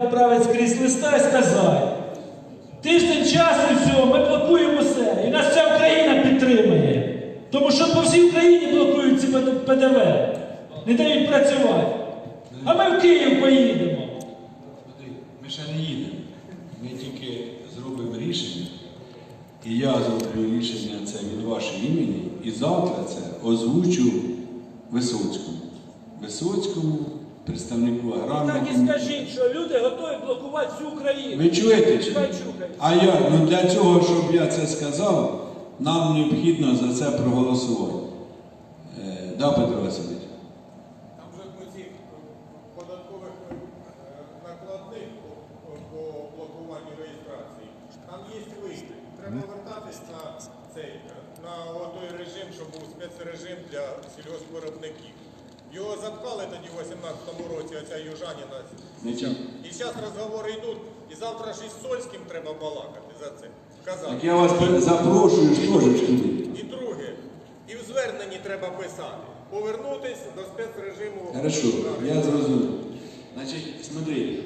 Направить скрізь листа і сказати. Тиждень часу все, ми блокуємо все. І нас вся Україна підтримує. Тому що по всій Україні блокують ці ПДВ. Не дають працювати. А ми в Київ поїдемо. Ми ще не їдемо. Ми тільки зробимо рішення. І я зроблю рішення це від вашого імені. І завтра це озвучу Висоцькому. Висоцькому, представнику Так і скажіть, що люди готові блокувати всю Україну. Ви чуєте? чи. А як? Ну для цього, щоб я це сказав, нам необхідно за це проголосувати. Е, да, Петро Васильович? Там же ми ці податкових е, накладних по, блокуванню реєстрації. Там є вихід. Треба вертатись на цей на той режим, що був спецрежим для сільгоспвиробників. Його заткали тоді в 18-му році, оця южаніна. І зараз розговори йдуть, і завтра ж із Сольським треба балакати за це. Казати. Так я вас запрошую ж теж туди. І друге, і в зверненні треба писати. Повернутись до спецрежиму. Хорошо, я зрозумів. Значить, смотри,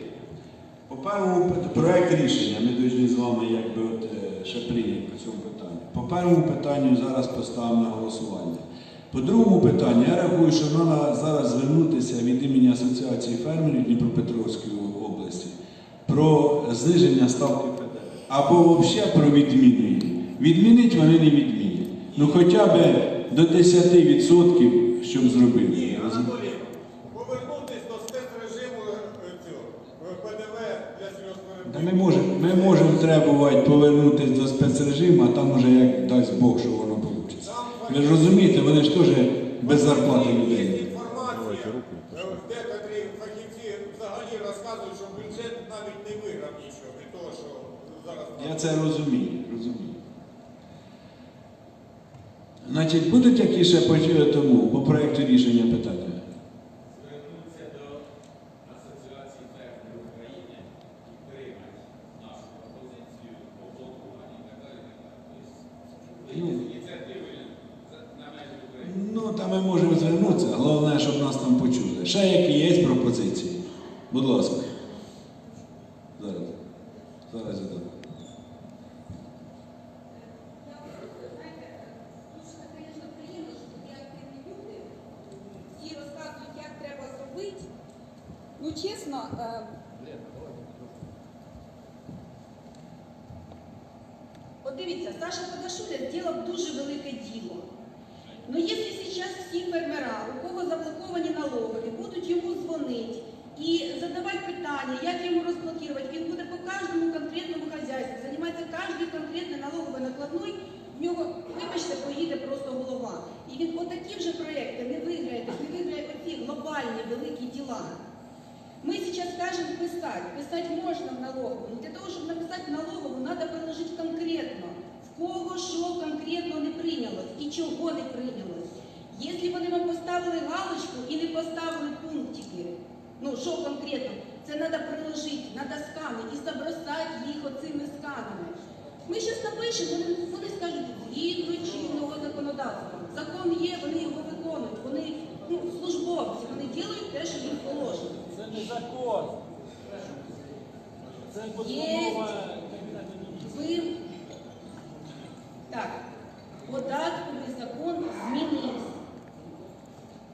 по першому проект рішення ми повинні з вами якби от, ще прийняти по цьому питанню. По першому питанню зараз поставимо на голосування. По другому питанню я рахую, що треба зараз звернутися від імені Асоціації фермерів Дніпропетровської області про зниження ставки ПДВ. Або взагалі про відміну її. Відмінити вони не відмінять. Ну хоча б до 10% щоб зробили. Ні. Анатолій, повернутись до спецрежиму е, цього е, ПДВ для сільгоспвиробників. ми можемо ми можемо требувати повернутися до спецрежиму, а там уже як дасть Бог, що воно. Ви ж розумієте, вони ж теж без зарплати людей. інформація, де декотрі фахівці взагалі розказують, що бюджет навіть не виграв нічого від того, що зараз Я це розумію, розумію. Значить, будуть які ще по тому, по проєкту рішення питання? звернутися до Асоціації фермерів України і підтримати нашу пропозицію по блокуванню і так далі. і так далі. Тобто Ну. вийти з ініціативи за- на межі України. Ну, та ми можемо звернутися, головне, щоб нас там почули. Ще які є пропозиції? Будь ласка. Зараз. Зараз я дам. Знаєте, дуже, звісно, приємно, що такі активні люди всі розказують, як треба зробити. Ну, чесно, е, от дивіться, Саша Подашуля зробив дуже велике діло. Ну, якщо зараз всі фермера, у кого заблоковані налогові, будуть йому дзвонити і задавати питання, як йому розблокувати, він буде по кожному конкретному хазяйству, займатися кожною конкретною налоговою накладною, в нього, вибачте, поїде просто голова. І він отакі вже проекти не виграє, не виграє оці глобальні великі діла. Мы сейчас скажем писать. Писать можно в налоговую. Но для того, чтобы написать в налоговую, надо приложить конкретно. В кого що конкретно не прийнялось і чого не прийнялось. Якщо вони вам поставили галочку і не поставили пунктики, ну що конкретно, це треба приложити, треба скани і забросати їх оцими сканами. Ми зараз напишемо, вони, вони скажуть, згідно чинного законодавства. Закон є, вони його виконують, вони ну, службовці, вони роблять те, що їм положено. Не закон. Це постанова Кабінету. Так, податковий закон змінився.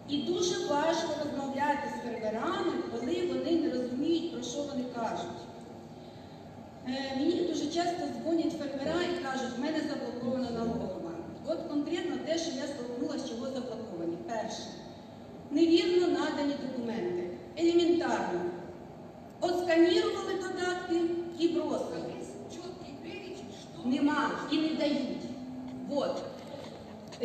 І дуже важко розмовляти з фермерами, коли вони не розуміють, про що вони кажуть. Е, мені дуже часто дзвонять фермера і кажуть, в мене заблокована налогова. От конкретно те, що я столкнулася, чого заблоковані. Перше, невірно надані документи. Елементарно. Отсканірували додатки і бросили. Нема і не дають. Вот.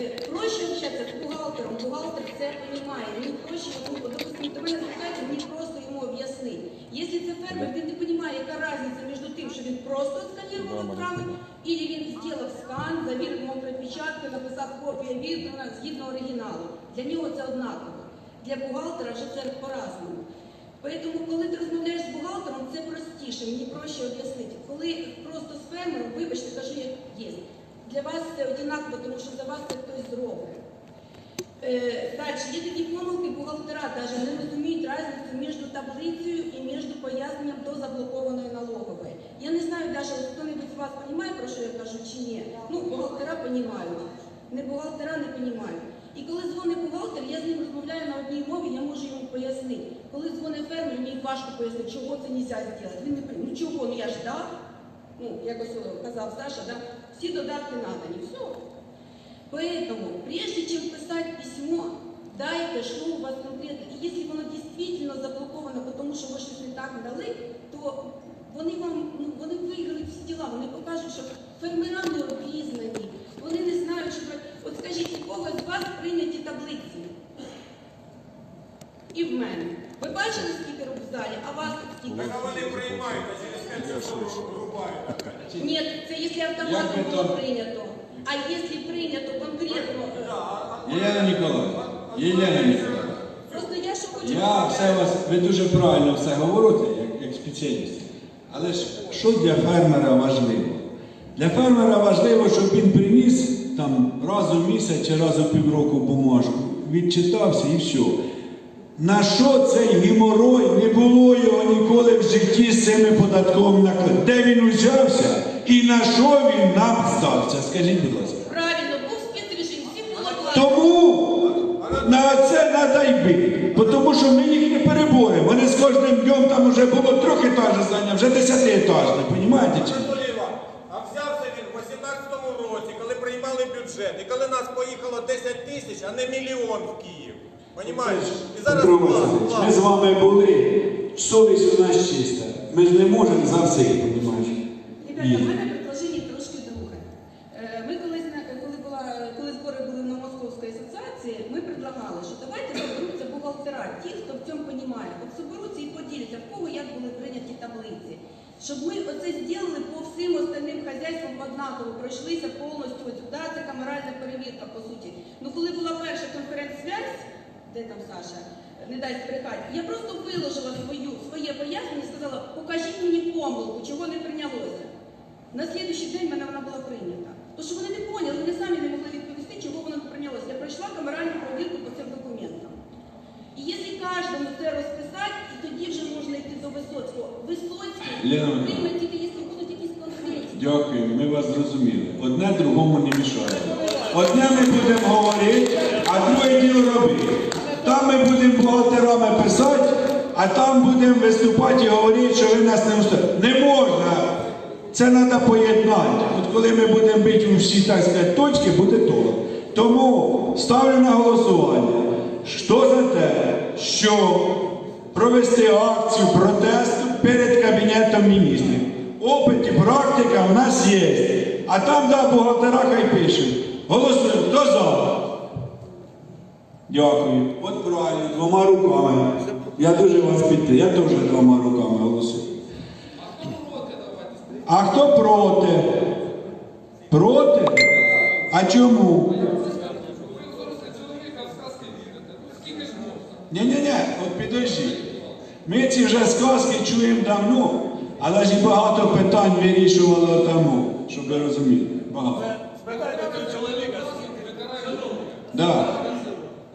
Е, Проще общатися з бухгалтером, бухгалтер це розуміє. Мені проще, ну, допустим, до мене звертається, мені просто йому об'яснити. Якщо це фермер, він не розуміє, яка різниця між тим, що він просто сканував відправив, і він зробив скан, завірив мокрою відпечаткою, написав копія віддана згідно оригіналу. Для нього це однаково. Для бухгалтера вже це по-разному. Тому, коли ти розмовляєш з бухгалтером, це простіше, мені проще об'яснити. Коли просто з фермером, вибачте, кажу, як є. Для вас це однаково, тому що за вас це хтось зробить. Е, далі, є такі помилки, бухгалтера навіть не розуміють разницу між таблицею і між поясненням до заблокованої налогової. Я не знаю, навіть хто-небудь з вас розуміє, про що я кажу, чи ні. Ну, бухгалтера розуміють. Не бухгалтера не розуміють. І коли дзвонить бухгалтер, я з ним розмовляю на одній мові, я можу йому пояснити. Коли дзвонить фермер, мені важко пояснити, чого це не можна зробити. Він не розуміє, ну чого, ну я ж дав. Ну, якось казав Саша, да? всі додатки надані. Все. Поэтому, прежде чем писать письмо, дайте, что у вас конкретно. И если воно действительно заблоковано, потому що ви щось не так дали, то вони вам ну, вони виграли всі діла, вони покажуть, що фермера не обізнані, вони не знають, що ви- от скажіть, у кого з вас прийняті таблиці? І в мене. Ви бачили, скільки рук в залі, а вас тут скільки? Так а вони приймають, а через 5 часов рубають. Ні, це якщо автоматом було прийнято. А якщо прийнято конкретно, Єлена Ніколаївна, Єлена Ніколаївна, просто я що хочу я все вас, ви дуже правильно все говорите, як, як спеціаліст. Але ж що для фермера важливо? Для фермера важливо, щоб він приніс там раз у місяць чи раз у півроку бумажку, відчитався і все. На що цей геморой? Не було його ніколи в житті з цими податковими накладами. Де він узявся і на що він нам здався? Скажіть, будь ласка. правильно, був всі було Тому на це треба йти. Бо Тому що ми їх не переборемо. Вони з кожним днем там вже було трьохетажне здання, вже десятиетажне, розумієте? чи ні? Анатолій Іванович, а взявся він в 18-му році, коли приймали бюджет, і коли нас поїхало 10 тисяч, а не мільйон в Київ. Понімаєш? І зараз Петро Васильович, клас. ми з вами були, совість у нас чиста. Ми ж не можемо за всіх, розумієш? Ребята, в мене предложення трошки друге. Е, Ми колись на- коли була коли збори були на Московській асоціації, ми предлагали, що давайте соберуться бухгалтера, ті, хто в цьому розуміє. От соберуться і поділяться, в кого як були прийняті таблиці. Щоб ми оце зробили по всім остальним хазяйствам однаково, пройшлися повністю. Ось, да, це камеральна перевірка, по суті. Ну коли була перша конференц-связь, де там Саша, не дай збрехати, я просто виложила свою, своє пояснення і сказала, покажіть мені помилку, чого не прийнялося. На слідуючий день мене вона була прийнята. Тому що вони не поняли, вони самі не могли відповісти, чого воно не прийнялося. Я пройшла камеральну перевірку по цим документам. І якщо кожному це розписати, і тоді вже можна йти до Висоцького. Висоцький Лена прийме тільки, якщо будуть якісь конкретні. Дякую, ми вас зрозуміли. Одне другому не мішає. Одне ми будемо говорити, а друге діло робити. Там ми будемо бухгалтерами писати, а там будемо виступати і говорити, що ви нас не устроїли. Не можна. Це треба поєднати. От коли ми будемо бити у всі, так сказати, точки, буде то. Тому ставлю на голосування. Хто за те, що провести акцію протесту перед Кабінетом міністрів? Опит і практика в нас є. А там, да, бухгалтера хай пишуть. Голосуємо. Хто за? Дякую. От правильно, двома руками. Я дуже вас підтримую. Я теж двома руками голосую. А хто проти? Проти? А чому? Ні-ні-ні, от підождіть. Ми ці вже сказки чуємо давно, але ж і багато питань вирішували тому, щоб ви розуміли. Багато. Спитайте чоловіка. Да.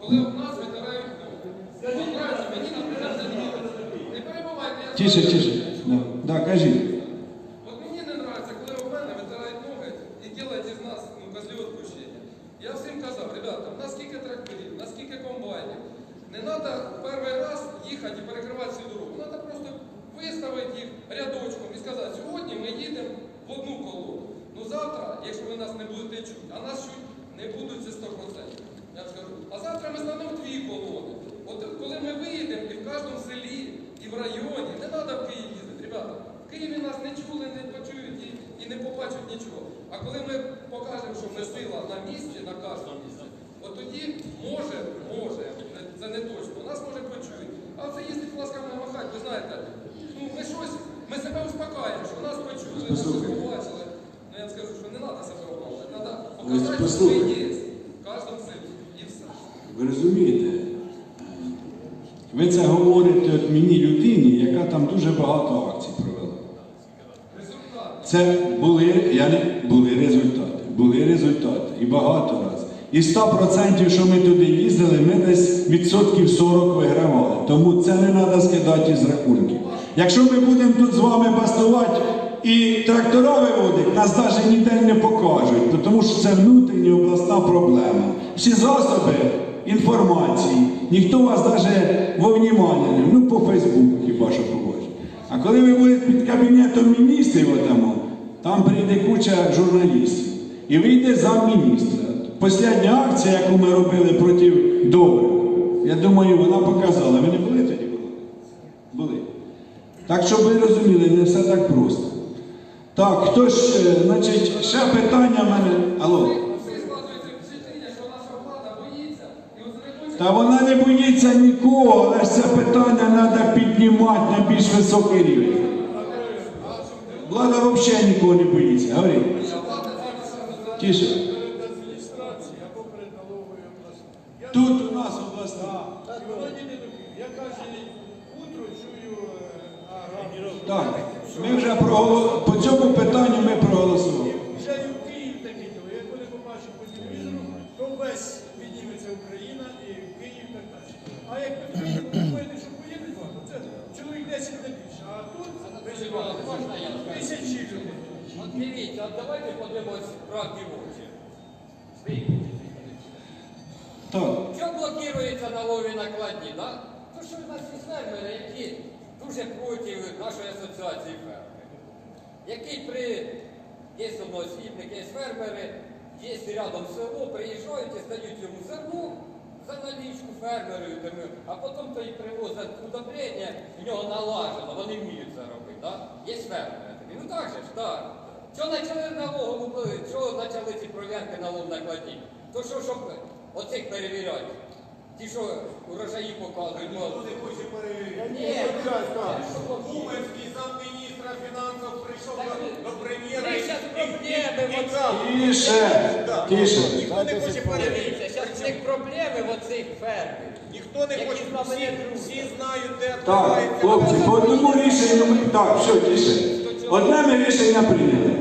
Коли в нас витирають ноги. От правильно, мені, наприклад, це не Не перебувайте, я Тише, тише. Да, да мені не подобається, коли в мене витирають ноги і роблять із нас ну, козлі відпущення. Я всім казав, ребята, скільки тракторів, скільки комбайнів. Не треба перший раз їхати і перекривати всю дорогу. Треба просто виставити їх рядочком і сказати, сьогодні ми їдемо в одну колону. Ну завтра, якщо ви нас не будете чути, а нас чуть не будуть це 100%. Я ж кажу, а завтра ми станемо дві колони. От коли ми виїдемо і в кожному селі, в районі, не треба в Київ їздити, ребята. В Києві нас не чули, не почують і, і не побачать нічого. А коли ми покажемо, що ми сила на місці, на кожному місці, от тоді може, може, це не точно, нас може почують. А це їздить ласкаво махати, ви знаєте, ну ми щось, ми себе успокаємо, що нас почули, нас щось побачили. Ну я скажу, що не треба себе обмовити, треба показати, що ми є кожному селі. І все. Ви розумієте? Ви це говорите от мені людині, яка там дуже багато акцій провела. Це були, я не, були результати. Були результати. І багато разів. І 100%, що ми туди їздили, ми десь відсотків 40 вигравали. Тому це не треба скидати з рахунків. Якщо ми будемо тут з вами бастувати і трактора виводити, нас навіть ніде не покажуть, тому що це внутрішня обласна проблема. Всі засоби інформації, ніхто вас навіть во внимання не, ну по Фейсбуку хіба що побачить. А коли ви будете під кабінетом міністрів, отамо, там прийде куча журналістів. І вийде замміністра. Послідня акція, яку ми робили проти добрих, я думаю, вона показала. Ви не були тоді? Були? Були. Так, щоб ви розуміли, не все так просто. Так, хто ж, е, значить, ще питання в мене. Алло. Всі складується впечатлення, що наша влада боїться і от не хоче. Та вона не боїться нікого, але ж це питання треба піднімати на більш високий рівень. Влада взагалі нікого не боїться. Говори. Налоговою Тут у нас обласна. Я кожен утро чую. Так, ми вже проголосували. По цьому питанню ми проголосували. Вже і в Київ таке діло. Як вони побачать по телевізору, то весь підніметься Україна і. А як ви думаєте, що то це чоловік 10 не більше. А тут тисячі людей. От дивіться, от давайте подивимось правді в очі. Так. Що блокуються налогові накладні, да? То що в нас є фермери, які дуже проти нашої асоціації фермерів. Які при є одноосібники, є фермери, є рядом село, приїжджають і стають йому зерно за налічку фермерів, тому, а потім то й привозять удобрення, в нього налажено, вони вміють це робити. Да? Є фермери такі. Ну так же ж, так. Чого почали налогову, чого почали ці провірки налог накладні? То що, щоб оцих перевіряти? Ті, що урожаї показують, мол, Хто не хоче перевірити? ні, Уманський замміністра фінансів прийшов Так до, до прем'єра щас і, проблеми. Тише, тише. Ніхто не хоче перевірити. Них проблеми в оцих фермерів. Ніхто не Які хоче, всі, не всі знають, де Так, відбувається. хлопці, по одному рішенню ми. Так, все, тише. Одне ми рішення прийняли.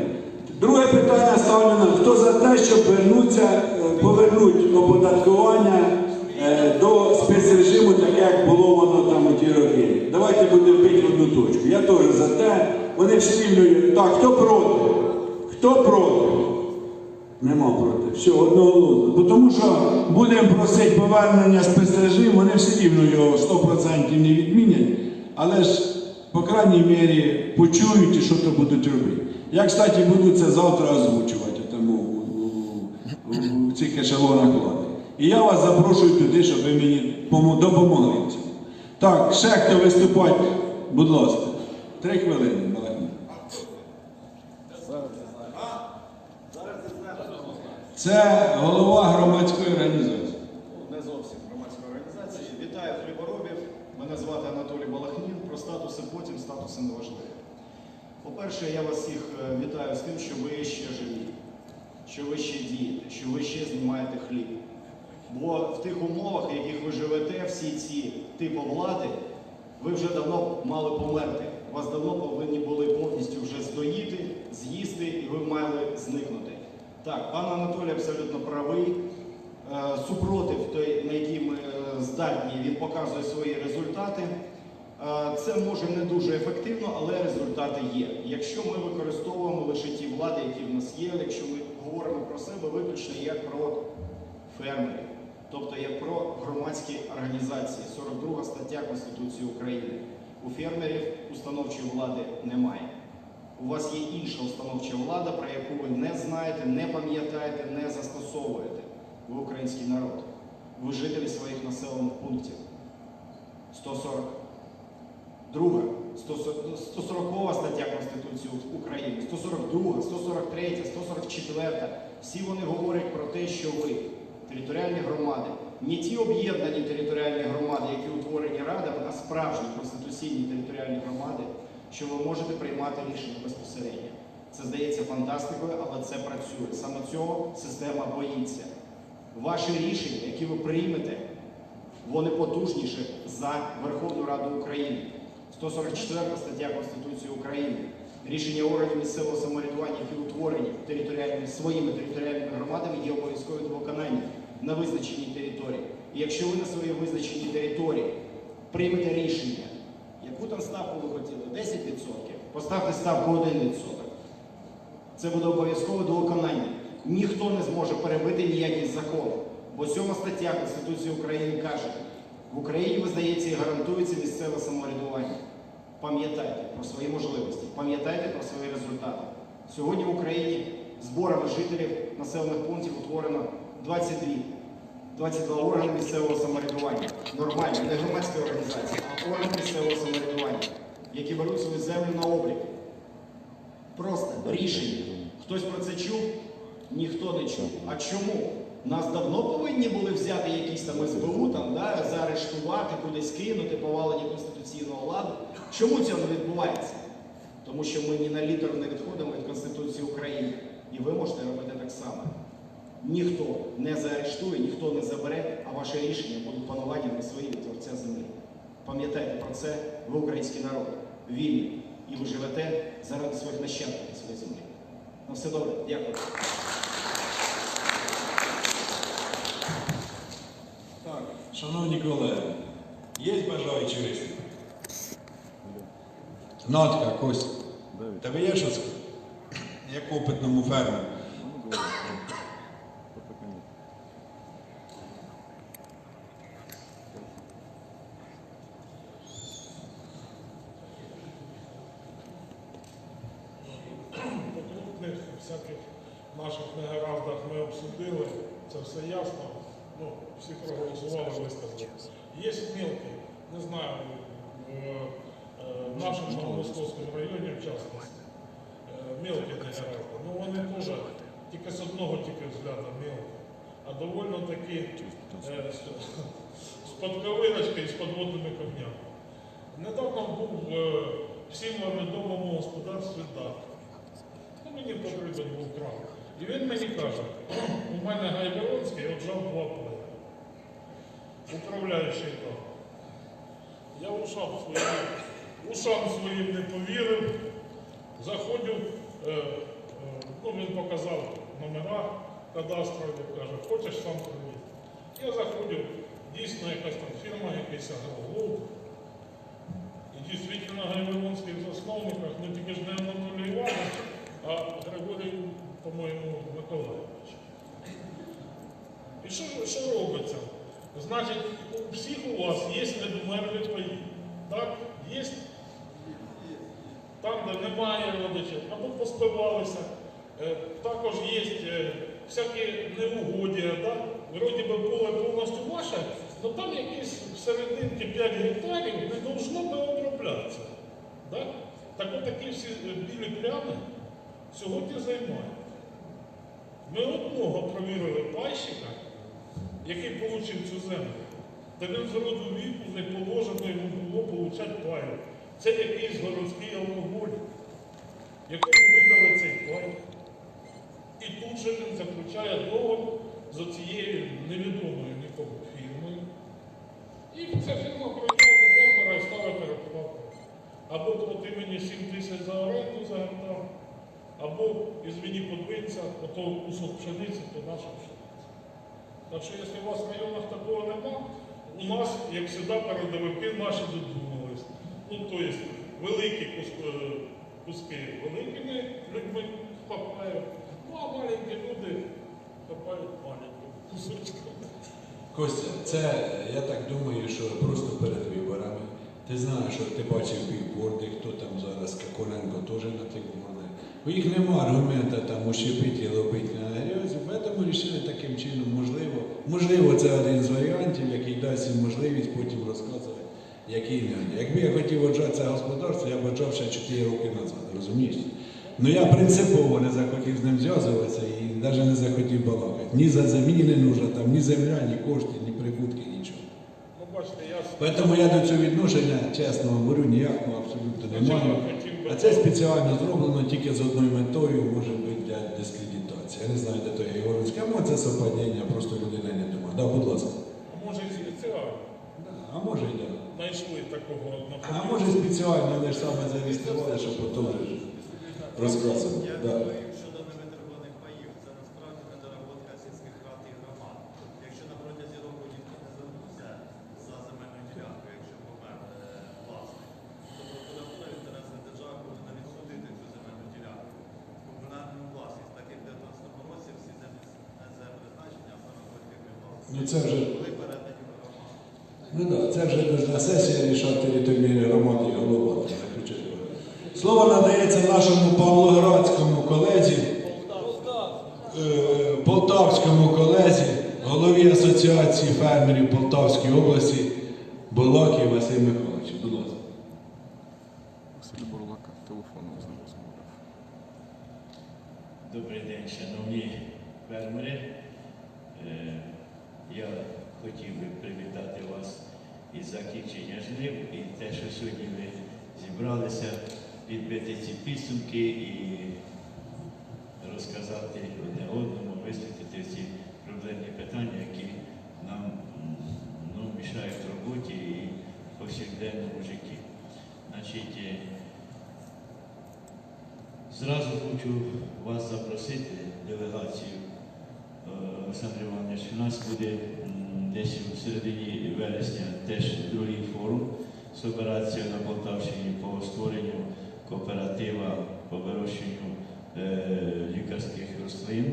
Друге питання ставлено. Хто за те, щоб вернуться, е, повернути оподаткування е, до спецрежиму, таке, як було воно там у ті роки. Давайте будемо бити в одну точку. Я теж за те. Вони всі. Так, хто проти? Хто проти? Нема проти. Все, одноголосно. Тому що будемо просити повернення спецрежиму, вони все рівно його 100% не відмінять, але ж, по крайній мірі, почують і що то будуть робити. Я, кстати, буду це завтра озвучувати тому, у цих ешелонах влади. І я вас запрошую туди, щоб ви мені допомогли. Так, ще хто виступати, будь ласка. Три хвилини, Це голова громадської організації. Не зовсім громадська організація. Вітаю хліборобів. Мене звати Анатолій Балахнін. Про статуси потім статуси не важливі. По-перше, я вас всіх е, вітаю з тим, що ви ще живі, що ви ще дієте, що ви ще знімаєте хліб. Бо в тих умовах, в яких ви живете, всі ці типи влади, ви вже давно мали померти. Вас давно повинні були повністю вже здоїти, з'їсти, і ви мали зникнути. Так, пан Анатолій абсолютно правий. Е, Супротив, той, на який ми е, здатні, він показує свої результати. Е, Це може не дуже ефективно, але результати є. Якщо ми використовуємо лише ті влади, які в нас є, якщо ми говоримо про себе виключно як про фермерів, тобто як про громадські організації, 42 стаття Конституції України. У фермерів установчої влади немає. У вас є інша установча влада, про яку ви не знаєте, не пам'ятаєте, не застосовуєте. Ви український народ. Ви жителі своїх населених пунктів. 140. Друга, 140 стаття Конституції України, 142, 143, 144. Всі вони говорять про те, що ви, територіальні громади, не ті об'єднані територіальні громади, які утворені радами, а справжні конституційні територіальні громади, що ви можете приймати рішення безпосередньо. Це здається фантастикою, але це працює. Саме цього система боїться. Ваші рішення, які ви приймете, вони потужніші за Верховну Раду України. 144 стаття Конституції України. Рішення органів місцевого самоврядування, які утворені територіальними своїми територіальними громадами, є обов'язковим до виконання. на визначеній території. І якщо ви на своїй визначеній території приймете рішення, яку там ставку ви хотіли? 10%? Поставте ставку 1%. Це буде обов'язково до виконання. Ніхто не зможе перебити ніякий закон. Бо сьома стаття Конституції України каже, в Україні визнається і гарантується місцеве самоврядування. Пам'ятайте про свої можливості, пам'ятайте про свої результати. Сьогодні в Україні зборами жителів населених пунктів утворено 22, 22 органи місцевого самоврядування. Нормальні, не громадські організації, а органи місцевого самоврядування, які беруть свою землю на облік. Просто рішення. Хтось про це чув? Ніхто не чув. А чому? Нас давно повинні були взяти якісь там СБУ, там, да, заарештувати, кудись кинути, повалення конституційного ладу. Чому цього не відбувається? Тому що ми ні на літеру не відходимо від Конституції України. І ви можете робити так само. Ніхто не заарештує, ніхто не забере, а ваше рішення будуть пануванням на своїй творця землі. Пам'ятайте про це, ви український народ, вільний, і ви живете заради своїх нащадків на своїй землі. На все добре, дякую. Так, шановні колеги, є бажаючі виступити? Натка, Костя. Тебе є що сказати? Як опитному фермеру? По крупних всяких наших негараздах ми обсудили, це все ясно. Ну, всі проголосували, Є мілкі, не знаю, в, в нашому Новомосковському районі, в частності, е, мілкі негаразди. Ну вони теж тільки з одного тільки взгляду мілкі, а довольно таки з, з подковиночкою і з подводними камнями. Недавно був всім вам відомому господарстві дах. Ну, мені потрібен був кран. І він мені каже, у мене Гайворонський отжав два. Управляючий то. Я ушам своїм, ушам своїм не повірив. Заходжу, е, е, ну він показав номера кадастрові, каже, хочеш сам привіт. Я заходжу, дійсно якась там фірма, якийсь агроголов. І дійсно на Гайворонських засновниках, ну тільки ж не Анатолій Іванович, а Григорій, по-моєму, Миколаївич. І що, що робиться? Значить, у всіх у вас є недомерлі паї. Так? Є там, де немає родичів, або поспивалися. Е, також є е, всякі неугодія. Да? Вроді би поле повністю ваше, але там якісь всерединки 5 гектарів не должно би оброблятися. Да? Так от такі всі е, білі плями сьогодні займають. Ми одного провірили пайщика, який отримав цю землю. Та він з роду віку не положено йому було отримати паю. Це якийсь городський алкоголь, якому видали цей пай. І тут же він заключає договор з цією невідомою нікому фірмою. І ця фірма пройшла до фермера і ставить переплату. Або плати мені 7 тисяч за оренду за гектар, або, ізвіні, подвинься, ото кусок пшениці, то наша пшениця. Так що, якщо у вас в районах такого нема, у нас, як завжди, передовики наші додумались. Ну, тобто, великі куски, куски великими людьми хапають, ну а маленькі люди хапають маленькими кусочками. Костя, це я так думаю, що просто перед виборами. Ти знаєш, що ти бачив білборди, хто там зараз, Коколенко теж на тих вони. У їх нема аргумента там ущепити і лобити на грязь, тому вирішили таким чином, можливо, можливо, це один з варіантів, який дасть їм можливість потім розказувати, який не. Якби я хотів оджати це господарство, я б оджав ще 4 роки назад, розумієш? Ну я принципово не захотів з ним зв'язуватися і навіть не захотів балакати. Ні за землі не нужна, там, ні земля, ні кошти, ні прибутки, нічого. Ну, бачите, я Тому я до цього відношення, чесно говорю, ніякого абсолютно не маю. А це спеціально зроблено тільки з одною метою, може бути для дискредитації. Я не знаю, де то є розкажу. а може це совпадіння, просто людина не думає. Да, будь ласка. А може і спеціально А може і да. знайшли такого А може спеціально, але ж саме зареєстрували, щоб потім розказувати. Да. Щодо невитребуваних паїв, це насправді недоработка сільських рад і громад. Якщо Ну це вже. Ну так, це вже должна сесія рішати територіальні громади і голова там заключити. Слово надається нашому Павлоградському колезі, е, Полтавському колезі, голові Асоціації фермерів Полтавської області Балакі Василь Михайлович. Будь ласка. Василь Бурлака телефоном з ним розмовляв. Добрий день, шановні фермери. Е, Я хотів би привітати вас із закінчення жнив і те, що сьогодні ви зібралися, підбити ці підсумки і розказати одне одному, висвітлити ці проблемні питання, які мішають в роботі і повсякденному житті. Значить, е, Зразу хочу вас запросити, делегацію е, Олександр Іванович. У нас буде десь у середині вересня теж другий форум собиратися на Полтавщині по створенню кооператива по вирощенню е, лікарських рослин,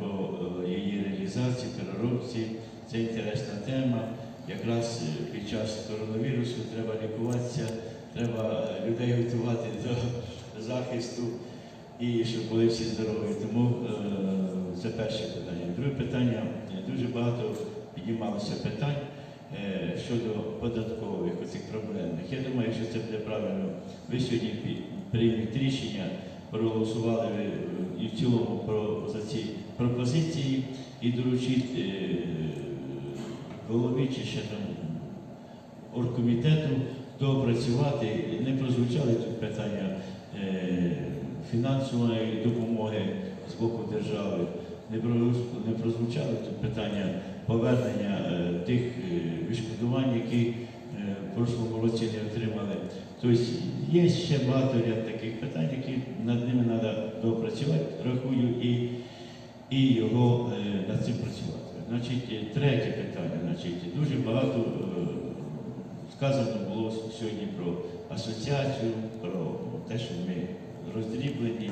по її реалізації, переробці. Це інтересна тема. Якраз е, під час коронавірусу треба лікуватися, треба е, людей готувати до захисту і щоб були всі здорові. Тому е, це перше питання. Друге питання дуже багато піднімалося питань щодо податкових оцих проблемних. Я думаю, що це буде правильно. Ви сьогодні приймете рішення, проголосували і в цілому про за ці пропозиції і доручіть е, голові чи ще там оргкомітету доопрацювати. Не прозвучали тут питання е, фінансової допомоги з боку держави, не про- не прозвучали тут питання повернення е, тих е, відшкодувань, які в прошлому році не отримали. Тобто є ще багато ряд таких питань, які над ними треба доопрацювати, рахую, і, і його над цим працювати. Значить, е, третє питання. Значить, дуже багато е, сказано було сьогодні про асоціацію, про те, що ми роздріблені,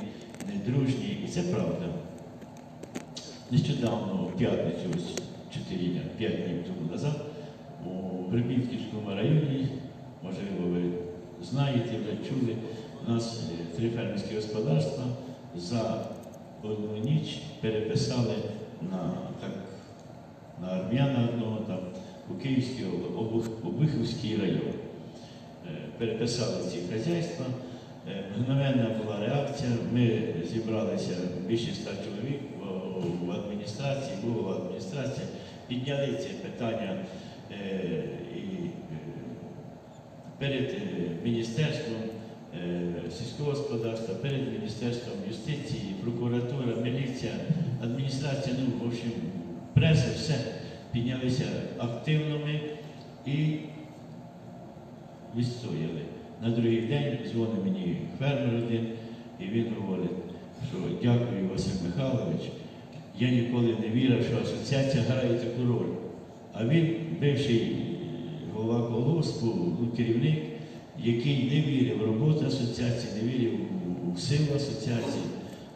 недружні, і це правда. Нещодавно, в п'ятницю, ось 4 дня, 5 днів тому назад, у Прибітківському районі, можливо, ви знаєте, вже чули, у нас три фермерські господарства за одну ніч переписали на, так, на армяна одного там у Київський Обух- Обухівський район. Е, Переписали ці хазяйства. Е, Мгновенна була реакція. Ми зібралися більше ста чоловік в- адміністрації, була адміністрація, підняли це питання е, і перед Міністерством сільського господарства, перед Міністерством юстиції, прокуратура, міліція, адміністрація, ну, в общем, преса, все піднялися активно ми і відстояли. На другий день дзвонить мені фермер один, і він говорить, що дякую, Василь Михайлович. Я ніколи не вірив, що асоціація грає таку роль. А він, бивший голова колгоспу, ну, керівник, який не вірив в роботу асоціації, не вірив у силу асоціації.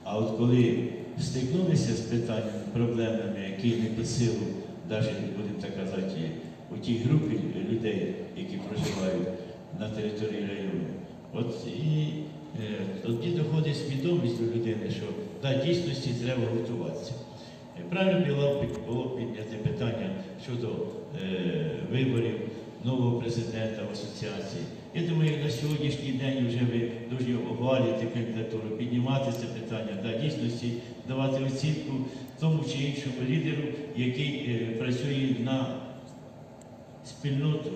А от коли стикнулися з питаннями, проблемами, які не під силу, навіть будемо так казати, у тій групі людей, які проживають на території району. От і е, тоді доходить свідомість до людини, що да, дійсності треба готуватися. Правильно було підняти питання щодо е, виборів нового президента в асоціації. Я думаю, на сьогоднішній день вже ви дуже обвалюєте кандидатуру, піднімати це питання, да, дійсності давати оцінку тому чи іншому лідеру, який е, працює на спільноту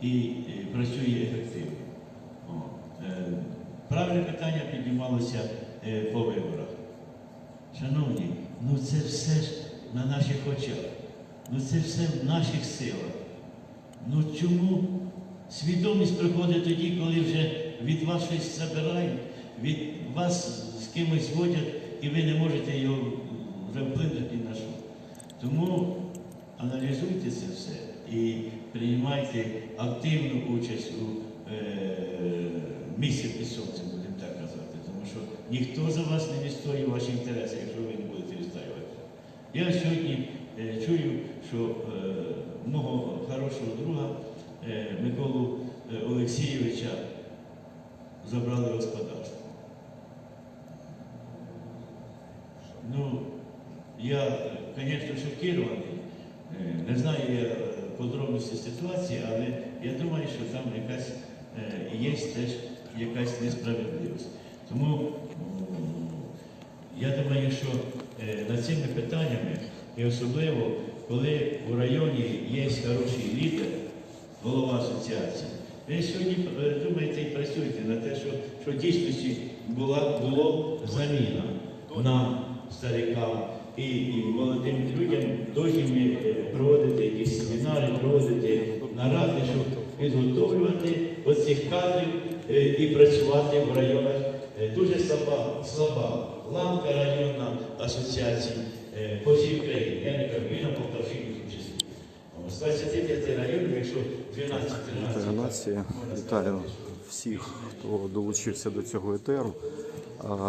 і е, працює ефективно. О, е, Правильне питання піднімалося е, по виборах. Шановні, ну це все ж на наших очах. Ну це все в наших силах. Ну чому свідомість приходить тоді, коли вже від вас щось забирають, від вас з кимось зводять, і ви не можете його вже вплинути на що. Тому аналізуйте це все і приймайте активну участь у е, місці під сонцем, будемо так казати. Тому що ніхто за вас не відстоює ваші інтереси, якщо ви не будете відстоювати. Я сьогодні е, чую, що е, мого хорошого друга Миколу е, Олексійовича забрали господарство. Ну, я, звісно, шокірований. Е, Не знаю я е, подробності ситуації, але я думаю, що там якась е, є теж якась несправедливість. Тому я думаю, що е, над цими питаннями, і особливо, коли у районі є хороший лідер, голова асоціації, ви сьогодні думаєте і працюєте на те, що, що дійсності була, було заміна нам, старикам і, і молодим людям, е, проводити якісь семінари, проводити наради, щоб підготовлювати оцих кадрів е, і працювати в районах. Е, Дуже слаба, слаба ланка районна асоціації е, по всій Україні. Я не кажу, і на Полтавщині в тому числі. О, З 25 районів, якщо 12-13. Вітаю всіх, хто долучився до цього етеру.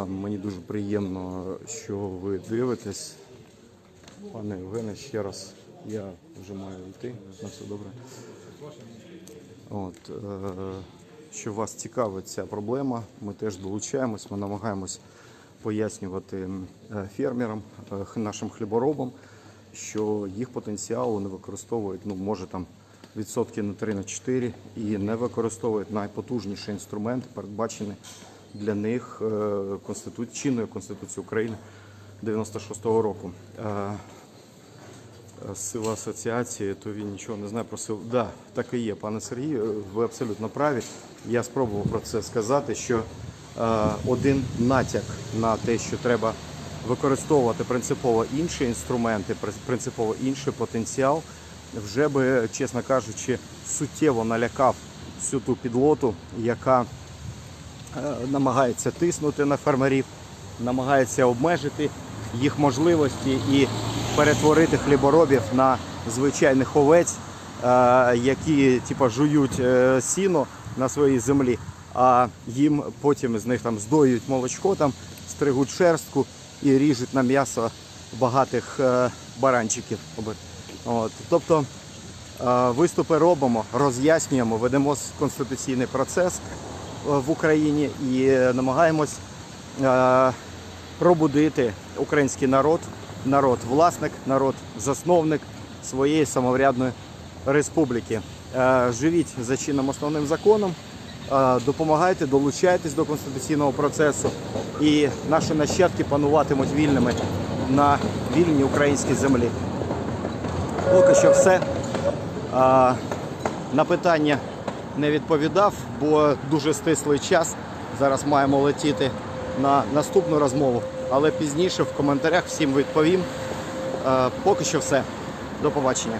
Мені дуже приємно, що ви дивитесь. Пане Євгене, ще раз я вже маю йти. На все добре. От, е, що вас цікавить ця проблема, ми теж долучаємось, ми намагаємось пояснювати е, фермерам, е, нашим хліборобам, що їх потенціал вони використовують, ну, може там відсотки на 3 на 4 і не використовують найпотужніші інструменти, передбачені для них е, конститу... чинною Конституцією України 96-го року. Е, е, Сила асоціації, то він нічого не знає про силу. Да, так і є, пане Сергію, ви абсолютно праві. Я спробував про це сказати, що один натяк на те, що треба використовувати принципово інші інструменти, принципово інший потенціал, вже би, чесно кажучи, суттєво налякав всю ту підлоту, яка е, намагається тиснути на фермерів, намагається обмежити їх можливості і перетворити хліборобів на звичайних овець, е, які типу, жують е, сіно на своїй землі, а їм потім з них там здоюють молочко, там, стригуть шерстку і ріжуть на м'ясо багатих е, баранчиків. От. Тобто е, виступи робимо, роз'яснюємо, ведемо конституційний процес е, в Україні і намагаємось пробудити український народ, народ власник, народ засновник своєї самоврядної республіки. Живіть за чинним основним законом, допомагайте, долучайтесь до конституційного процесу, і наші нащадки пануватимуть вільними на вільній українській землі. Поки що все. На питання не відповідав, бо дуже стислий час. Зараз маємо летіти на наступну розмову, але пізніше в коментарях всім відповім. Поки що все. До побачення.